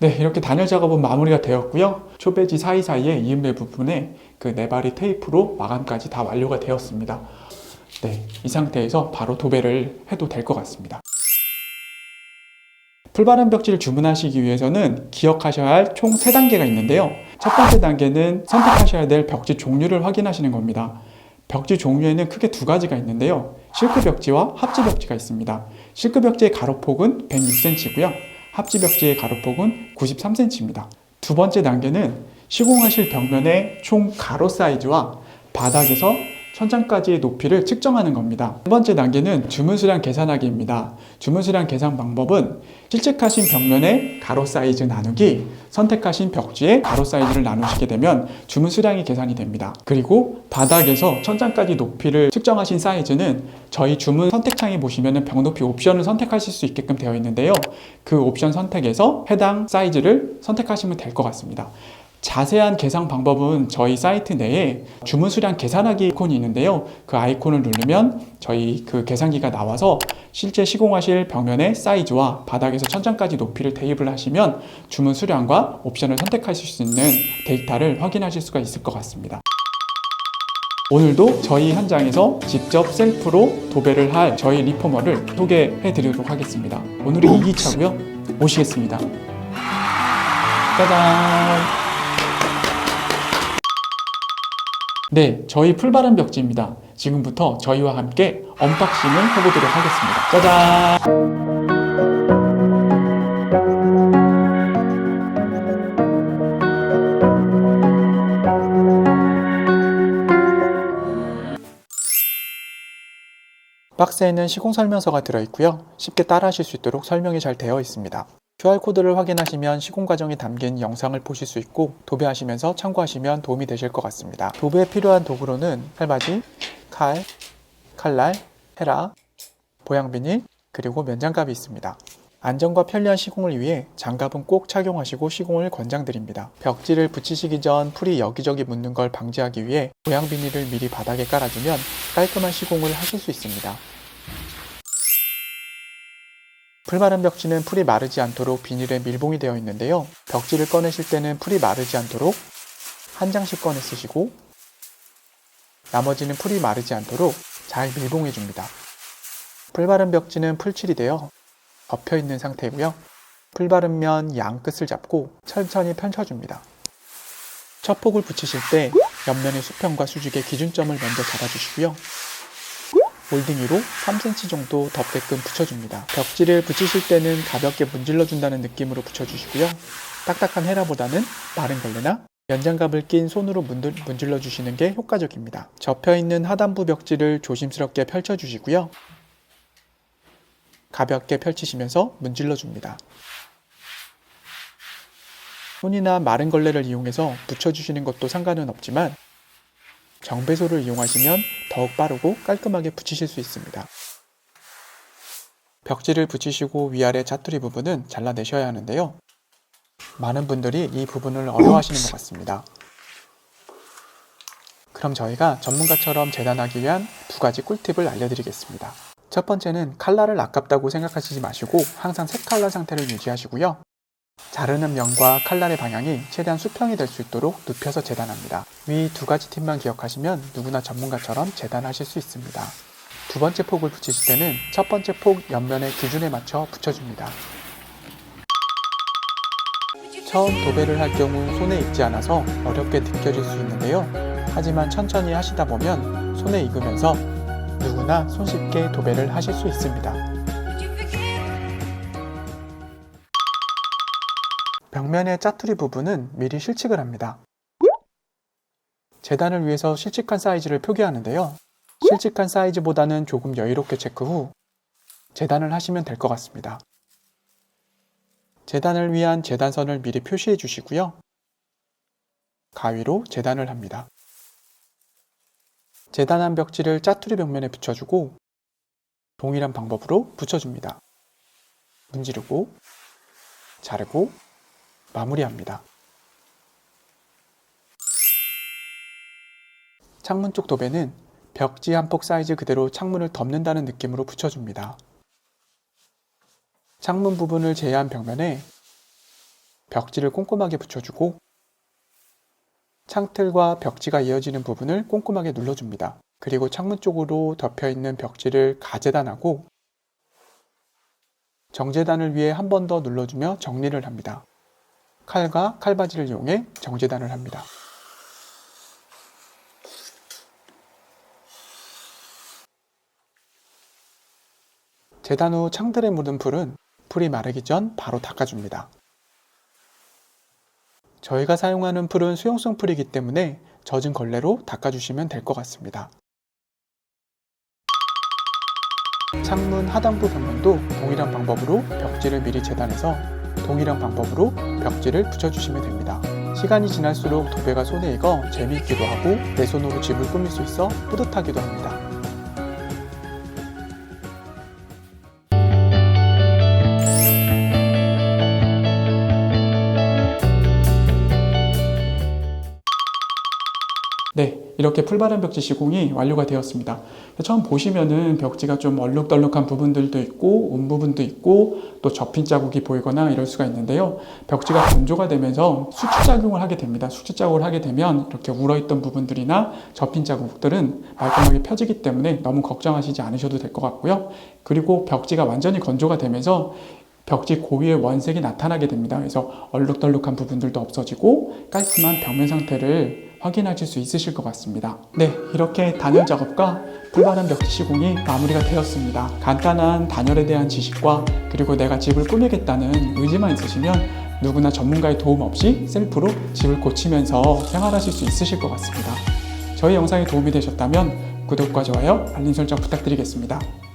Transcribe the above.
네, 이렇게 단열 작업은 마무리가 되었고요. 초배지 사이사이에 이음매 부분에 그 네바리 테이프로 마감까지 다 완료가 되었습니다. 네, 이 상태에서 바로 도배를 해도 될 것 같습니다. 풀바람 벽지를 주문하시기 위해서는 기억하셔야 할 총 3단계가 있는데요. 첫 번째 단계는 선택하셔야 될 벽지 종류를 확인하시는 겁니다. 벽지 종류에는 크게 두 가지가 있는데요. 실크 벽지와 합지 벽지가 있습니다. 실크 벽지의 가로폭은 106cm고요. 합지 벽지의 가로폭은 93cm입니다. 두 번째 단계는 시공하실 벽면의 총 가로 사이즈와 바닥에서 천장까지의 높이를 측정하는 겁니다. 두 번째 단계는 주문수량 계산하기입니다. 주문수량 계산 방법은 실측하신 벽면의 가로 사이즈 나누기 선택하신 벽지의 가로 사이즈를 나누시게 되면 주문수량이 계산이 됩니다. 그리고 바닥에서 천장까지 높이를 측정하신 사이즈는 저희 주문 선택창에 보시면 벽 높이 옵션을 선택하실 수 있게끔 되어 있는데요. 그 옵션 선택에서 해당 사이즈를 선택하시면 될 것 같습니다. 자세한 계산 방법은 저희 사이트 내에 주문 수량 계산하기 아이콘이 있는데요. 그 아이콘을 누르면 저희 그 계산기가 나와서 실제 시공하실 벽면의 사이즈와 바닥에서 천장까지 높이를 대입을 하시면 주문 수량과 옵션을 선택하실 수 있는 데이터를 확인하실 수가 있을 것 같습니다. 오늘도 저희 현장에서 직접 셀프로 도배를 할 저희 리포머를 소개해 드리도록 하겠습니다. 오늘이 2기차고요. 모시겠습니다. 짜잔! 네, 저희 풀바람 벽지입니다. 지금부터 저희와 함께 언박싱을 해보도록 하겠습니다. 짜잔! 박스에는 시공 설명서가 들어있고요. 쉽게 따라하실 수 있도록 설명이 잘 되어 있습니다. QR코드를 확인하시면 시공 과정이 담긴 영상을 보실 수 있고 도배하시면서 참고하시면 도움이 되실 것 같습니다. 도배에 필요한 도구로는 칼바지, 칼, 칼날, 헤라, 보양 비닐, 그리고 면장갑이 있습니다. 안전과 편리한 시공을 위해 장갑은 꼭 착용하시고 시공을 권장드립니다. 벽지를 붙이시기 전 풀이 여기저기 묻는 걸 방지하기 위해 보양 비닐을 미리 바닥에 깔아주면 깔끔한 시공을 하실 수 있습니다. 풀마른 벽지는 풀이 마르지 않도록 비닐에 밀봉이 되어 있는데요. 벽지를 꺼내실 때는 풀이 마르지 않도록 한 장씩 꺼내 쓰시고 나머지는 풀이 마르지 않도록 잘 밀봉해 줍니다. 풀바른 벽지는 풀칠이 되어 덮여 있는 상태이고요. 풀바른 면 양 끝을 잡고 천천히 펼쳐줍니다. 첫 폭을 붙이실 때 옆면의 수평과 수직의 기준점을 먼저 잡아주시고요. 몰딩 위로 3cm 정도 덮게끔 붙여줍니다. 벽지를 붙이실 때는 가볍게 문질러 준다는 느낌으로 붙여주시고요. 딱딱한 헤라보다는 마른 걸레나 연장갑을 낀 손으로 문질러 주시는 게 효과적입니다. 접혀 있는 하단부 벽지를 조심스럽게 펼쳐 주시고요. 가볍게 펼치시면서 문질러 줍니다. 손이나 마른 걸레를 이용해서 붙여 주시는 것도 상관은 없지만 정배소를 이용하시면 더욱 빠르고 깔끔하게 붙이실 수 있습니다. 벽지를 붙이시고 위아래 짜투리 부분은 잘라내셔야 하는데요. 많은 분들이 이 부분을 어려워하시는 것 같습니다. 그럼 저희가 전문가처럼 재단하기 위한 두 가지 꿀팁을 알려드리겠습니다. 첫 번째는 칼날을 아깝다고 생각하시지 마시고 항상 색 칼날 상태를 유지하시고요. 자르는 면과 칼날의 방향이 최대한 수평이 될 수 있도록 눕혀서 재단합니다. 위 두 가지 팁만 기억하시면 누구나 전문가처럼 재단하실 수 있습니다. 두 번째 폭을 붙이실 때는 첫 번째 폭 옆면의 기준에 맞춰 붙여줍니다. 처음 도배를 할 경우 손에 익지 않아서 어렵게 느껴질 수 있는데요. 하지만 천천히 하시다 보면 손에 익으면서 누구나 손쉽게 도배를 하실 수 있습니다. 벽면의 짜투리 부분은 미리 실측을 합니다. 재단을 위해서 실측한 사이즈를 표기하는데요. 실측한 사이즈보다는 조금 여유롭게 체크 후 재단을 하시면 될 것 같습니다. 재단을 위한 재단선을 미리 표시해 주시고요. 가위로 재단을 합니다. 재단한 벽지를 짜투리 벽면에 붙여주고 동일한 방법으로 붙여줍니다. 문지르고 자르고 마무리합니다. 창문 쪽 도배는 벽지 한폭 사이즈 그대로 창문을 덮는다는 느낌으로 붙여줍니다. 창문 부분을 제외한 벽면에 벽지를 꼼꼼하게 붙여주고 창틀과 벽지가 이어지는 부분을 꼼꼼하게 눌러줍니다. 그리고 창문 쪽으로 덮여 있는 벽지를 가재단하고 정재단을 위해 한 번 더 눌러주며 정리를 합니다. 칼과 칼바지를 이용해 정재단을 합니다. 재단 후 창틀에 묻은 풀은 풀이 마르기 전 바로 닦아줍니다. 저희가 사용하는 풀은 수용성 풀이기 때문에 젖은 걸레로 닦아주시면 될 것 같습니다. 창문 하단부 벽면도 동일한 방법으로 벽지를 미리 재단해서 동일한 방법으로 벽지를 붙여주시면 됩니다. 시간이 지날수록 도배가 손에 익어 재미있기도 하고 내 손으로 집을 꾸밀 수 있어 뿌듯하기도 합니다. 네, 이렇게 풀바람 벽지 시공이 완료가 되었습니다. 처음 보시면은 벽지가 좀 얼룩덜룩한 부분들도 있고 운 부분도 있고 또 접힌 자국이 보이거나 이럴 수가 있는데요. 벽지가 건조가 되면서 수축 작용을 하게 됩니다. 수축 작용을 하게 되면 이렇게 울어있던 부분들이나 접힌 자국들은 말끔하게 펴지기 때문에 너무 걱정하시지 않으셔도 될 것 같고요. 그리고 벽지가 완전히 건조가 되면서 벽지 고유의 원색이 나타나게 됩니다. 그래서 얼룩덜룩한 부분들도 없어지고 깔끔한 벽면 상태를 확인하실 수 있으실 것 같습니다. 네, 이렇게 단열 작업과 불바람 벽지 시공이 마무리가 되었습니다. 간단한 단열에 대한 지식과 그리고 내가 집을 꾸미겠다는 의지만 있으시면 누구나 전문가의 도움 없이 셀프로 집을 고치면서 생활하실 수 있으실 것 같습니다. 저희 영상이 도움이 되셨다면 구독과 좋아요, 알림 설정 부탁드리겠습니다.